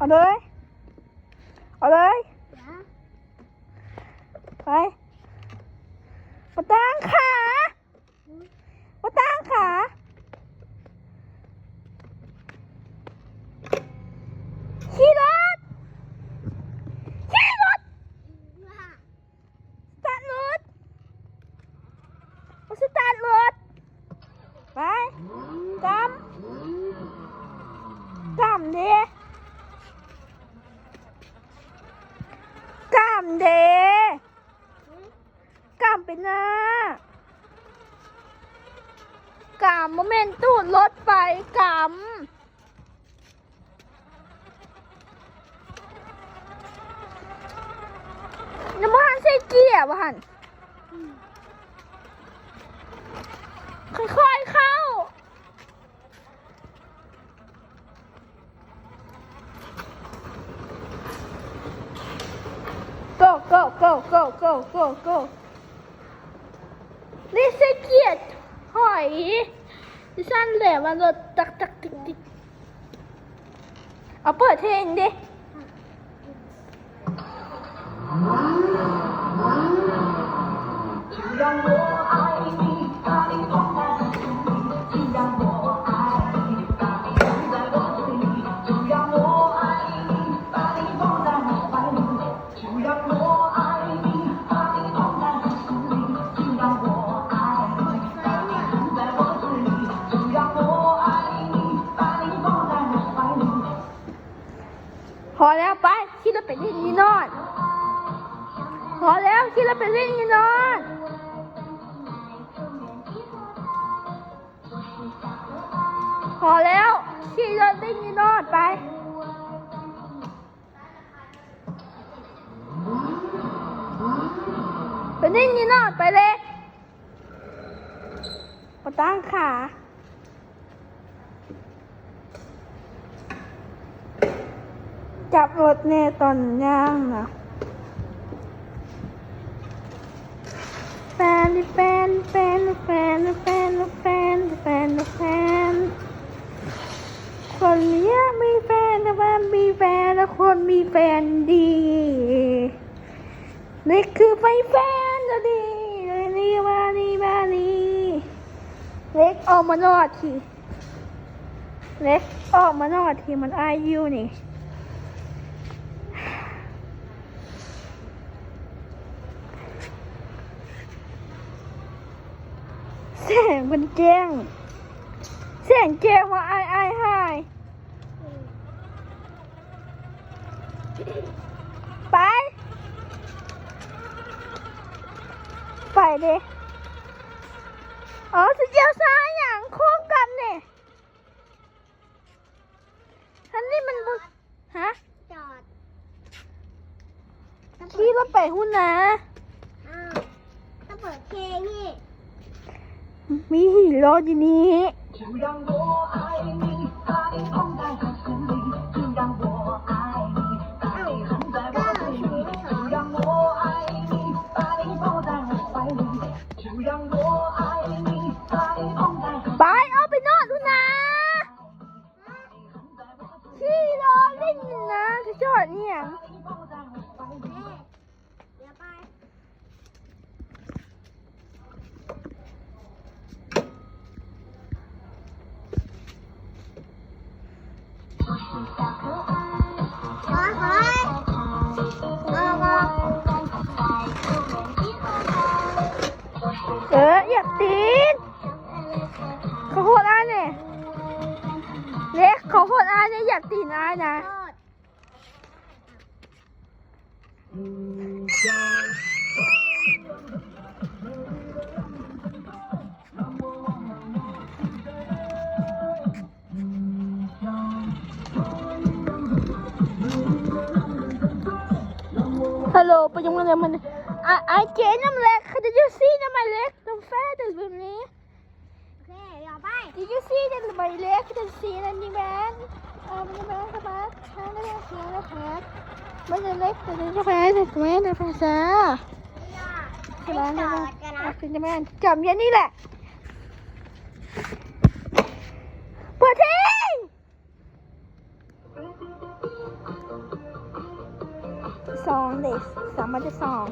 เอาเลย เอาเลยไปมาตั้งขามาตั้งขา เดกลับไปนะกลับโมเมนต์ตูดรถไฟกลับ go go go go go go go นี่ส่เกียร์หอยดิฉันแหลมมันรถตักตักติกติกเอาเปิดเพลงดิพอ คิดเราไปเล่นนี่นอนพอแล้วคิดเราเล่นนี่นอนไปไปเล่นนี่นอนไปเลยปะตั้งขาจับรถเนตอนย่างนะ แฟนแฟนแฟนแฟนแฟนแฟนแฟนคนเนี้ยมีแฟนแต่ว่ามีแฟนแล้วคนมีแฟนดีนี่คือไปแฟนจะดีเลยนี่ว่านี่ว่านี่เล็กออกมานอดทีเล็กออกมานอดทีมันอายุนี่ มันแจ้งแสงแจ้งว่าไอไอหายไป ไปดิอ๋อจะเจียวซ้ายอย่างโค้งกันเนี่ยทันนี่มันบุฮะ จอด ขี่รถไปหุ่นนะ มีหิรออยู่นี้ไปเอาไปนอนดูนะที่รอเล่นนะจะจอเนี่ย Hello, på jongen naman. I, I can't I'm like, did you see that my leg the fat with me? Okay. Did you see that my leg the man? Um, the man, the man, the man, the man, the. ไม่ได้เล็กไม่ได้แฟนแต่แม่ได้แฟนซะใช่ไหมใช่ไหมรักจริงจับแม่จำยันนี่แหละเปิดทิ้งสองเด็กสามมันจะสอง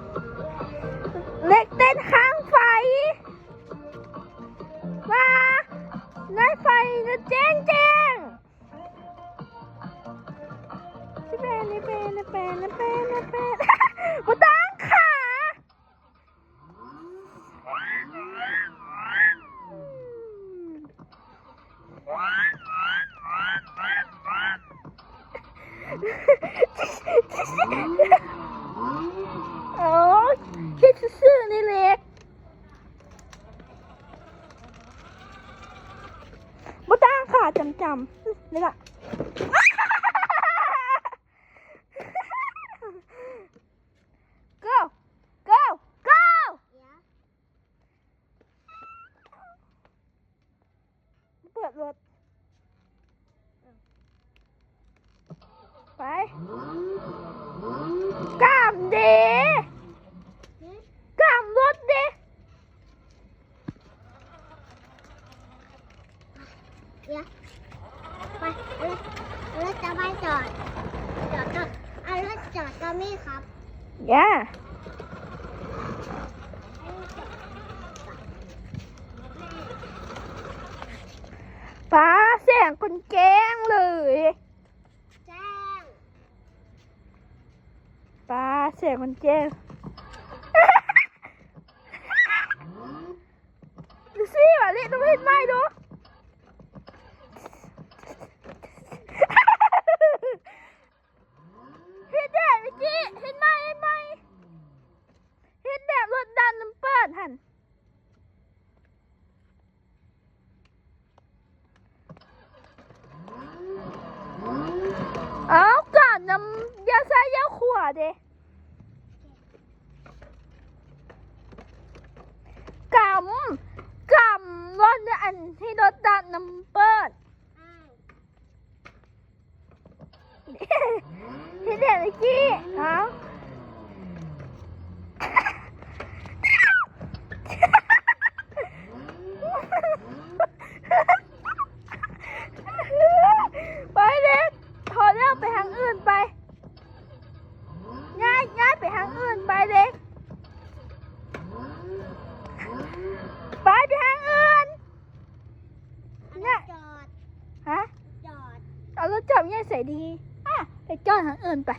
เล็กเต้นข้างไฟมาในไฟจะแจ้งแจ้ง เป็นนี่เป็นนี่เป็นนี่เป็นนี่เป็นมาตั้งขาโอ้คิดซื่อๆนี่เล็กบ่ตั้งค่ะจำจำๆนี่ล่ะ go go go เปิด รถ ไปกามเดกามรถเดเดี๋ยวไปเอารถเอารถจะไปจอดจอดก็เอารถจอดก็มีครับย่าฟ้าเสียงคนแกล้งเลยแจ้งฟ้าเสียงคนแกล้งดูสิว่าเรียกต้องเห็นไหมดู เดินไป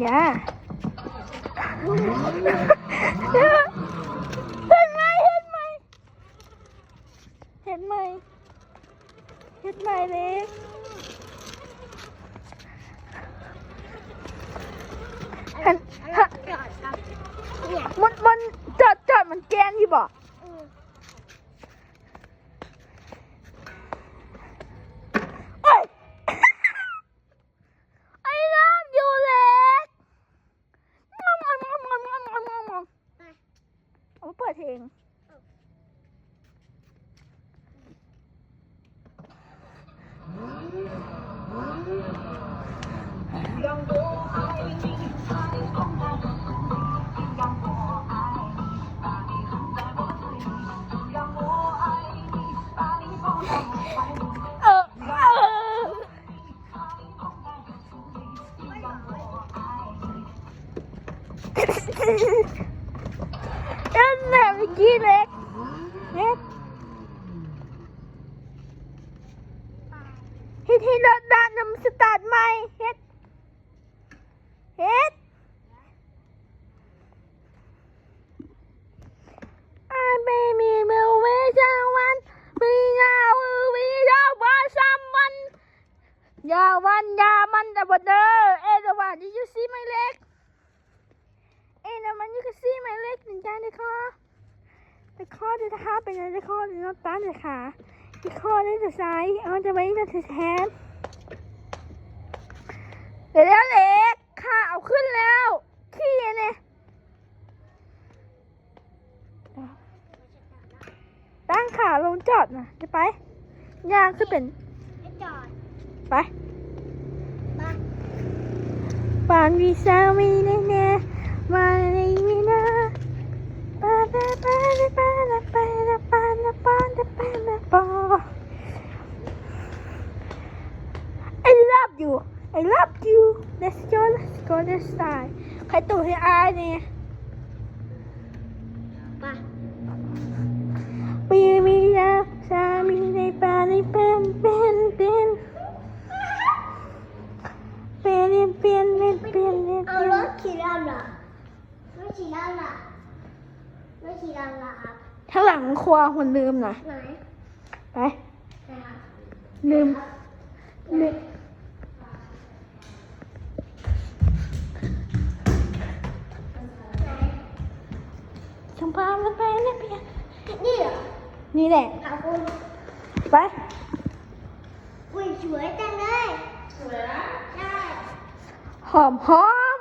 อย่าเห็นไหมเห็นไหมเห็นไหมเห็นไหมเล็กมันมันจอดจอดมันแกนอยู่บ่ 양도 อาจะไว้จะแทนเดี๋ยวเล็กค่ะเอาขึ้นแล้ว ขี้เนี่ยตั้งขาลงจอดนะจะไปย่างคือเป็นจอด ไปไปานวีสามีแน่แน่มาในมีนาปาปาปาปาปาปาปาปาปาปาปา ปาจะสายใครตู่ให้อายเนี่ยไปปีมียาสามีในป่าในเป็นเป็นเป็นเป็นเป็นเป็นเป็นเป็นเอารถขี่ลำเหรอรถขี่ลำเหรอรถขี่ลำเหรอครับข้างหลังครัวคนลืมหน่อยไหนไปไหนครับลืมลืม ชมพามแล้วไปนะเพียนี่เหรอนี่แหละขอบคุณไปอุ้ยสวยจังเลยสวยนะใช่หอมหอม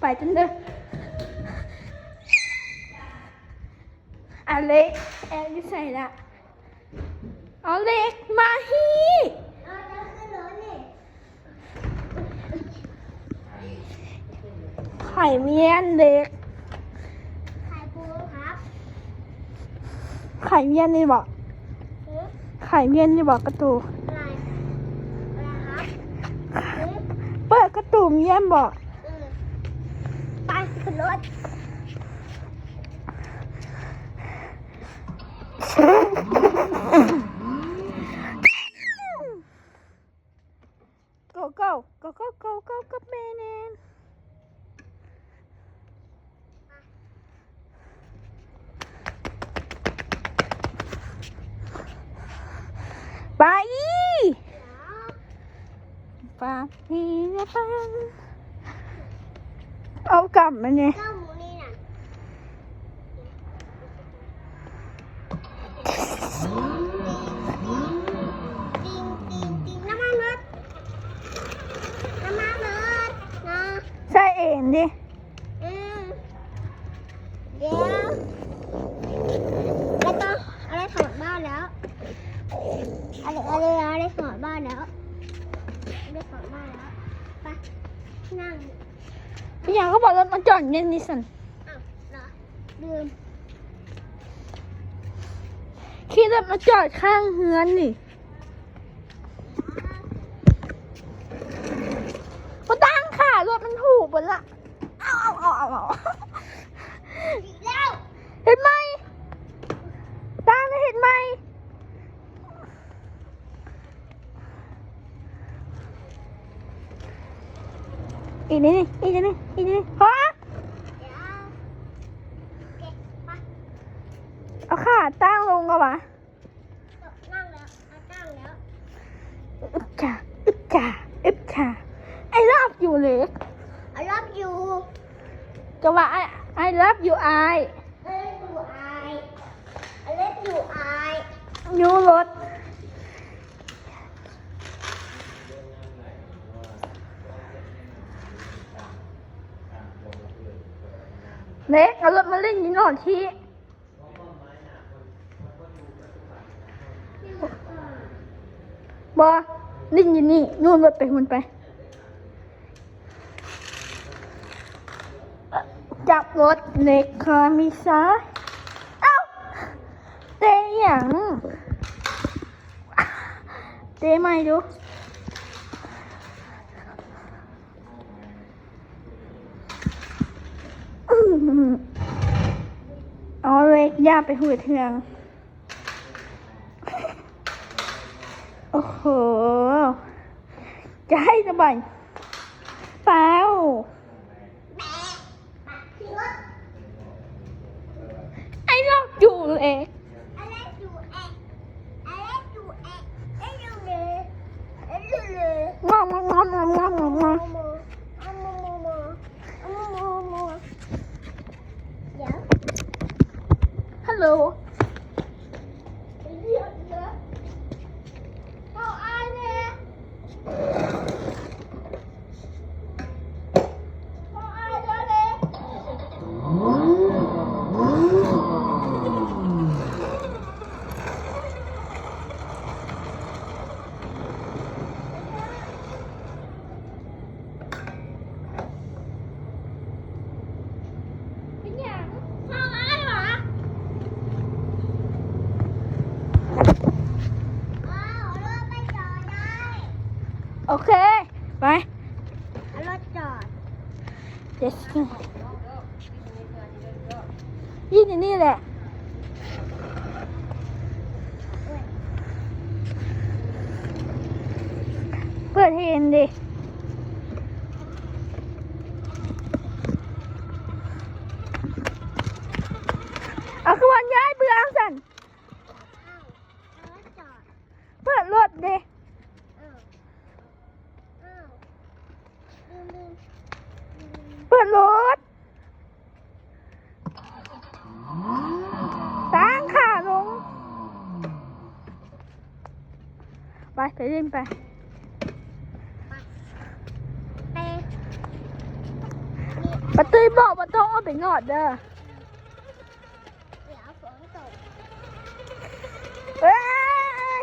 ไปจนเด้ออเล็กแอบดิใส่ละอเล็กมาฮีเอาจะขึ้นรถนี่ไข่เมียนเล็ก ไข่ปูครับ ไข่เมียนนี่บอกหือไข่เมียนนี่บอกกระตูอะไรอะไรครับหือเปิดกระตูเมียนบอกอืมไปขึ้นรถโกโก้โกโก้โกโก้กับแม่แนน ไปไปนี่นะปันเอากลับมาเนี่ย เจ้าหมูนี่น่ะติงติงติงน้ำมันรถน้ำมันรถนะ ใส่เองดิ อืมเดี๋ยวแล้วก็อะไรถอดบ้านแล้วอะไรอะไรอะไรถอดบ้านแล้วอะ ไรถอดบ้านแล้วไปนั่งพี่ยังเขาบอกรถมาจอดเนี่ยนิสันอ้าวเหรอลืมขี่รถมาจอดข้างเฮือนนี่มาตั้งค่ะรถมันถูกหมดละเอาเอาเอาเอาเอา อีกแล้ว เห็นไหมตั้งได้เห็นไหม อีกนิดนึงอีกนิดนึงอีกนิดนึงฮะเดี๋ยวเก็บไปเอาขาตั้งลงกันวะนั่งแล้วเอาตั้งแล้วอึบจ่าอึบจ่าอึบจ่าไอ้รอบอยู่เลย I love you ก็ว่าไอ้ไอ้รับอยู่ไอ I love you I I love you I อยู่รถ เล็กเอารถมาเล่นอยี่หน่อนที่บอเล่นอยี่นี่นู่นรถไปหุ่นไป จับรถเล็กคามิซาเอ้าเตะหยังเตะไม่ดูอื้อหือเอาเล็ก ย่าไปหูเทือง โอ้โห จะให้สบายเปล่าไอ้ลอกอยู่เล็ก Hello. Okay. Bye. I like that. This one. You didn't that. เล่นไปไปปะตุ้ยบอกว่าต้องเอาไปงอดเด้อเดี๋ยวฝนตกเอ้ย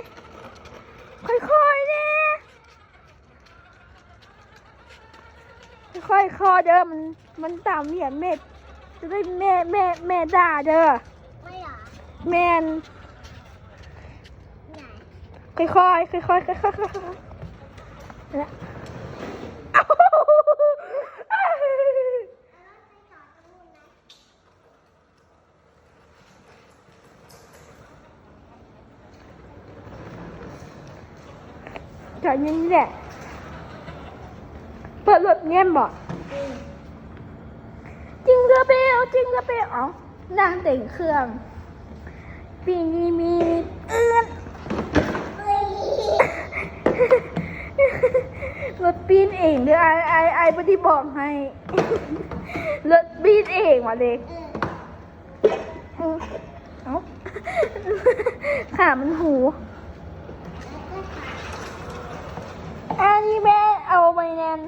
ค่อยๆนี่ค่อยๆคอเด้อมันมันตามเหรียญเม็ดจะได้แม่แม่แม่ด่าเด้อไม่เหรอแมนไหน ค่อยๆค่อยๆค่อยๆค่อยๆค่อยๆและเอ้าจอดยังนี้แหละเปิดรถเงี้ยบอกจริงกระเบลจริงกระเบลอ๋อนางแต่งเครื่องปีนี้มีเอื้อนเฮ้ย รถปีนเองเด้อไอไอไอไม่ได้บอกให้ รถปีนเองมะเด็กเอ้าขามันหูอันนี้แม่เอาไปแนน